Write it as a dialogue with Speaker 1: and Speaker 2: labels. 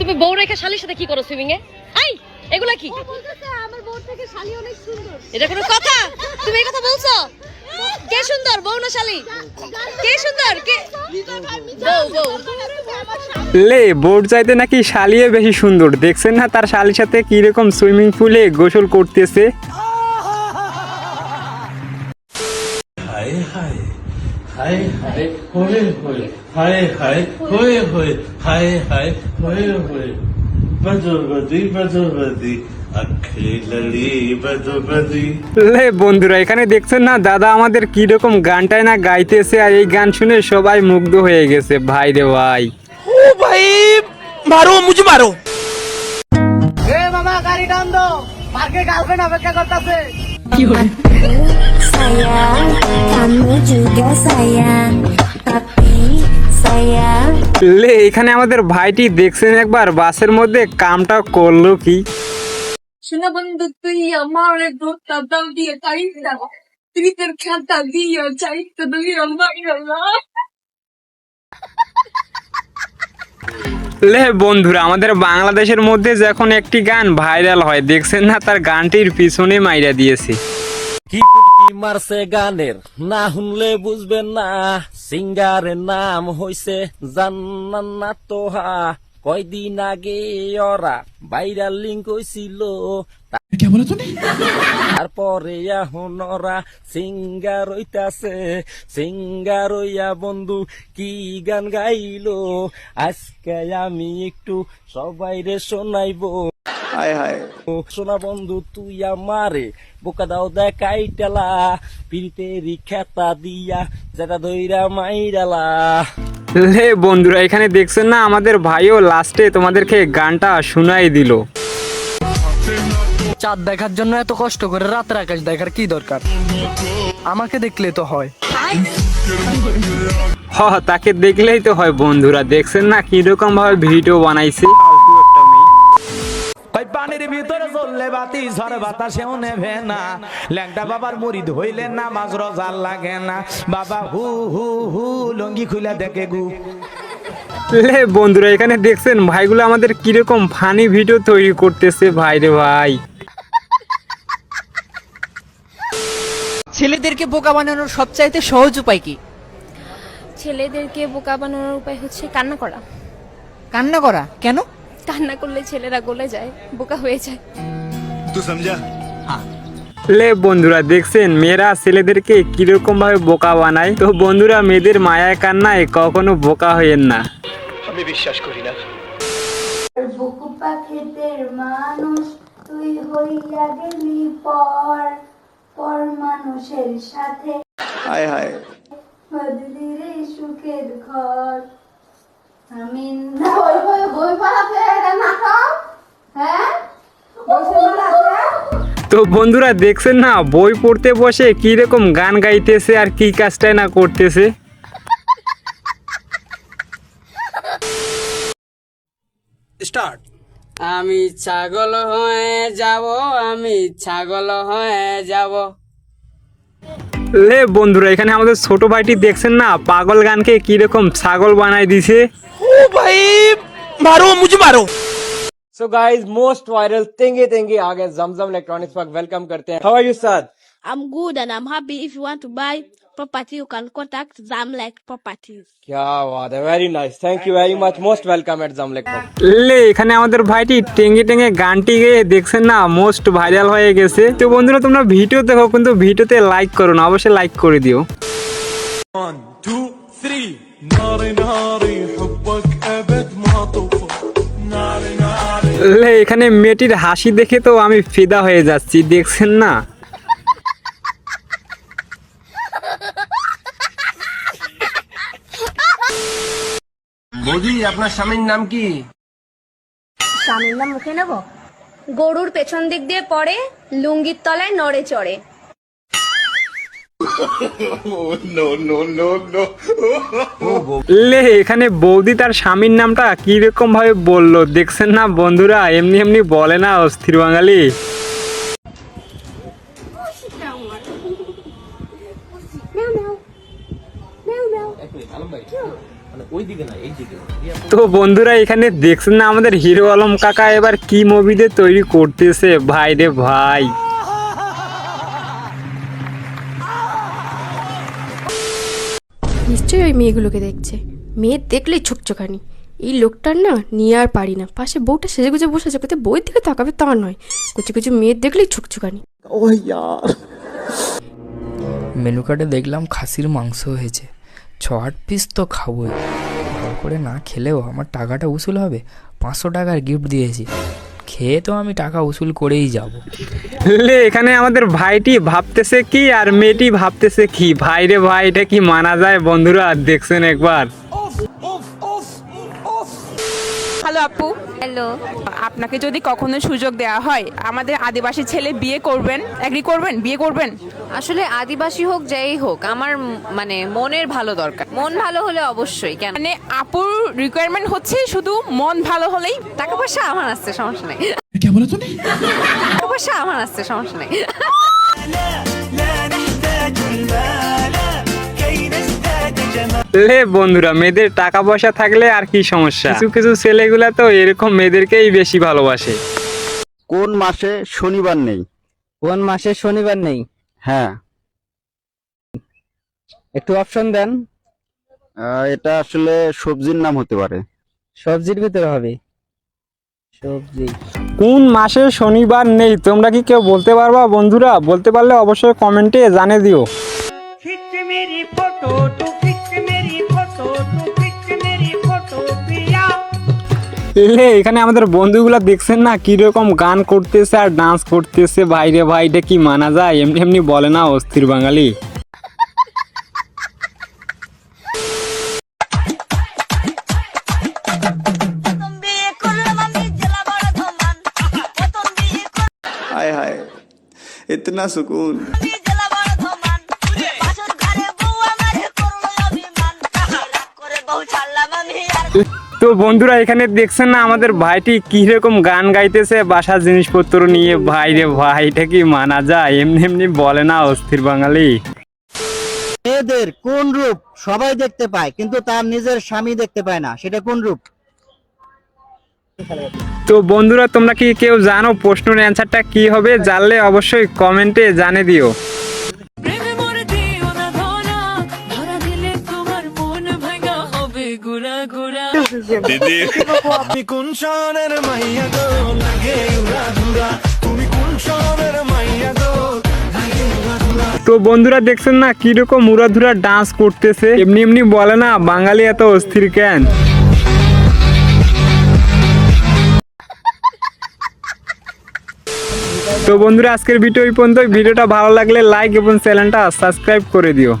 Speaker 1: তুমি বউ রেখে শালির সাথে কি করো সুইমিং এ আই এগুলা কি?
Speaker 2: আমার বোন থেকে শালি অনেক সুন্দর।
Speaker 1: এটা কোনো কথা? তুমি এই কথা বলছো? কে সুন্দর বউ না শালি? কে সুন্দর? কে বউ বউ।
Speaker 3: লে বোর্ড চাইতে নাকি শালিয়ে বেশি সুন্দর। দেখছেন না তার শালির সাথে কীরকম সুইমিং পুলে গোসল করতেছে?
Speaker 4: হায় হায় হায় হায় হোয়ে হোয়ে হায় হায় হোয়ে হোয়ে হায় হায়। বজরবদি বজরবদি আখে লড়ি বজরবদি
Speaker 3: লে বন্ধুরা এখানে দেখছেন না দাদা আমাদের কীরকম গানটাই না গাইতেছে আর এই গান শুনে সবাই মুগ্ধ হয়ে গেছে। ভাই রে ভাই।
Speaker 5: sayang kamu juga sayang tapi sayang
Speaker 3: লে এখানে আমাদের ভাইটি দেখছেন একবার বাসের মধ্যে কামটা করল কি?
Speaker 2: শোনা বন্ধু তুই আমার দোস্তা দাম দিয়ে তাই না? তুই তোর খাতা দিয়ে চাইতে দিয়ে মাইরা
Speaker 3: লে বন্ধুরা আমাদের বাংলাদেশের মধ্যে যখন একটি গান ভাইরাল হয় দেখছেন না তার গানটির পিছনে মাইরা দিয়েছে।
Speaker 6: কি মারছে গানের। না শুনলে বুঝবেন না সিঙ্গারের নাম হইছে জান্নাত তোহা কয়দিন আগে ওরা ভাইরাল লিঙ্ক হইছিল তারপরে এখন ওরা সিঙ্গার হইতাছে। সিঙ্গার হইয়া বন্ধু কি গান গাইলো? আজকে আমি একটু সবাইরে শোনাইবো। সোনা বন্ধু তুই আমারে বোকা দাও দেখাই টেলা পিরিতেরি খেতা দিয়া যেটা ধইরা মাইরালা।
Speaker 3: লে বন্ধুরা এখানে দেখছেন না আমাদের ভাইও লাস্টে তোমাদেরকে গানটা শুনাই দিল।
Speaker 7: চাঁদ দেখার জন্য এত কষ্ট করে রাতের আকাশ দেখার কি দরকার? আমাকে দেখলে তো হয়।
Speaker 3: হ তাকে দেখলেই তো হয় বন্ধুরা দেখছেন না কীরকম ভাবে ভিডিও বানাইছে?
Speaker 8: পানির ভিতরে চললে বাতি ঝড় বাতাসেও নেভে না। ল্যাংটা বাবার মুড়ি ধইলে না মাছ রজাল লাগে না। বাবা হু হু হু লঙ্গি খুলে দেখে গু।
Speaker 3: লে বন্ধুরা এখানে দেখছেন ভাইগুলো আমাদের কীরকম ফানি ভিডিও তৈরি করতেছে ভাই রে ভাই।
Speaker 9: ছেলেদেরকে বোকা বানানোর সবচাইতে সহজ উপায় কি?
Speaker 2: ছেলেদেরকে বোকা বানানোর উপায় হচ্ছে কান্না করা।
Speaker 9: কান্না করা? কেন?
Speaker 2: কান্না করলে ছেলেরা গলে যায় বোকা হয়ে যায়।
Speaker 3: লে বন্ধুরা দেখছেন মেয়েরা ছেলেদেরকে কীরকম ভাবে বোকা বানায়? তো বন্ধুরা মেয়েদের মায়ায় কান্নায় কখনো বোকা হইয়েন না।
Speaker 5: বুকু পাখিদের মানুষ তুই হইয়া গেলি পর। পর মানুষের সাথে হায় হায়। বদলি রে সুখের ঘর। আমি না বই বই বই পড়াতে এটা নাটক হ্যাঁ?
Speaker 3: তো বন্ধুরা দেখছেন না বই পড়তে বসে কীরকম গান গাইতেছে আর কি কাজটাই না করতেছে।
Speaker 7: আমি ছাগল হয়ে যাব আমি ছাগল হয়ে যাব।
Speaker 3: লে বন্ধুরা এখানে আমাদের ছোট ভাইটি দেখছেন না পাগল গানকে কীরকম ছাগল বানাই দিছে।
Speaker 6: भाई मारो मुझे मारो सो गाइज़ मोस्ट वायरल तेंगे तेंगे आ गए जमजम इलेक्ट्रॉनिक्स पर वेलकम करते हैं how are you sir
Speaker 2: I'm good and I'm happy. If you want to buy property you can contact zamlek properties
Speaker 6: क्या बात है very nice thank you very much most welcome at zamlek
Speaker 3: le এখানে আমাদের ভাইটি টেঙ্গে টেঙ্গে গানটি গেয়ে দেখছেন না মোস্ট ভাইরাল হয়ে গেছে তো বন্ধুরা তোমরা ভিডিও দেখো কিন্তু ভিডিওতে লাইক করো না অবশ্যই লাইক করে দিও
Speaker 4: 1 2 3 নারে
Speaker 3: নারে এখানে মেয়েটির হাসি দেখে তো আমি ফিদা হয়ে যাচ্ছি দেখছেন না?
Speaker 6: বৌদি আপনার স্বামীর নাম কি?
Speaker 2: স্বামীর নাম মুখে নেব? গরুর পেছন দিক দিয়ে পড়ে লুঙ্গির তলায় নড়ে চড়ে।
Speaker 3: লে, এখানে বৌদি তার স্বামীর নামটা কীরকম ভাবে বলল? দেখছেন না বন্ধুরা? এমনি এমনি বলে না অস্থির বাঙালি। তো বন্ধুরা, এখানে দেখছেন না আমাদের হিরো আলম কাকা এবার কি মুভিতে তৈরি করতেছে? ভাই রে ভাই।
Speaker 2: নিশ্চয়ই ওই মেয়েগুলোকে দেখছে। মেয়ে দেখলেই ছোকচোখানি এই লোকটার না নিয়ে আর পারি না। পাশে বউটা সেজে গুজে বসে আছে কোথায় বইয়ের দিকে তাকাবে তা নয়। কুচি কুচি মেয়ের দেখলেই ছোকচোখানি
Speaker 9: মেনু কার্ডে দেখলাম খাসির মাংস হয়েছে। ছ আট পিস তো খাবোই। ভালো করে না খেলেও আমার টাকাটা উসুল হবে। পাঁচশো টাকার গিফট দিয়েছি। খেয়ে তো আমি টাকা উসুল করেই যাব।
Speaker 3: লে এখানে আমাদের ভাইটি ভাবতেছে কি আর মেয়েটি ভাবতেছে কি? ভাই রে ভাই এটা কি মানা যায় বন্ধুরা? দেখছেন একবার।
Speaker 10: হ্যালো আপু।
Speaker 1: হ্যালো।
Speaker 10: আপনাকে যদি কখনো সুযোগ দেওয়া হয় আমাদের আদিবাসী ছেলে বিয়ে করবেন? এগ্রি করবেন? বিয়ে করবেন?
Speaker 1: আসলে আদিবাসী হোক যেই হোক আমার মানে মনের ভালো দরকার। মন ভালো হলে অবশ্যই কেন?
Speaker 10: মানে আপুর রিকোয়ারমেন্ট হচ্ছে শুধু মন ভালো হলেই
Speaker 1: টাকা পয়সা আমার আসছে সমস্যা নেই। টাকা পয়সা আমার আসছে সমস্যা নেই।
Speaker 3: লে বন্ধুরা মেয়েদের টাকা পয়সা থাকলে আর কি সমস্যা? কিছু কিছু ছেলেগুলা তো এরকম মেয়েদেরকেই বেশি ভালোবাসে।
Speaker 11: কোন মাসে শনিবার নেই?
Speaker 9: কোন মাসে শনিবার নেই?
Speaker 11: হ্যাঁ।
Speaker 9: একটু অপশন দেন।
Speaker 11: আহ, এটা আসলে সবজির নাম হতে পারে।
Speaker 9: সবজির ভিতরে হবে। সবজি।
Speaker 3: কোন মাসে শনিবার নেই? তোমরা কি কেউ বলতে পারবা বন্ধুরা? বলতে পারলে অবশ্যই কমেন্টে জানে দিও। এলে এখানে আমাদের বন্ধুগুলা দেখছেন না? কীরকম গান করতেছে আর ডান্স করতেছে? ভাইরে ভাই এটা কি মানা যায়? এমনি এমনি বলে না অস্থির বাঙালি।
Speaker 4: इतना सुकून
Speaker 3: তো বন্ধুরা এখানে দেখছেন না আমাদের ভাইটি কিরকম গান গাইতেছে বাসার জিনিসপত্র নিয়ে ভাই রে ভাই এটা কি মানা যায় এমনি এমনি বলে না অস্থির বাঙালি
Speaker 11: মেয়েদের কোন রূপ সবাই দেখতে পায় কিন্তু তার নিজের স্বামী দেখতে পায় না সেটা কোন রূপ
Speaker 3: তো বন্ধুরা তোমরা কি কেউ জানো প্রশ্নের অ্যান্সারটা কি হবে? জানলে অবশ্যই কমেন্টে জানিয়ে দিও।
Speaker 4: তুমি কোন শহরের মাইয়া গো? লাগে উড়া ধুরা। তুমি কোন শহরের মাইয়া গো?
Speaker 3: তো বন্ধুরা দেখছেন না কীরকম উড়াধুরা ডান্স করতেছে? এমনি এমনি বলে না বাঙালি এত অস্থির কেন? তো বন্ধুরা, আজকের ভিডিও এই পর্যন্ত ভিডিওটা ভালো লাগলে লাইক এবং চ্যানেলটা সাবস্ক্রাইব করে দিও।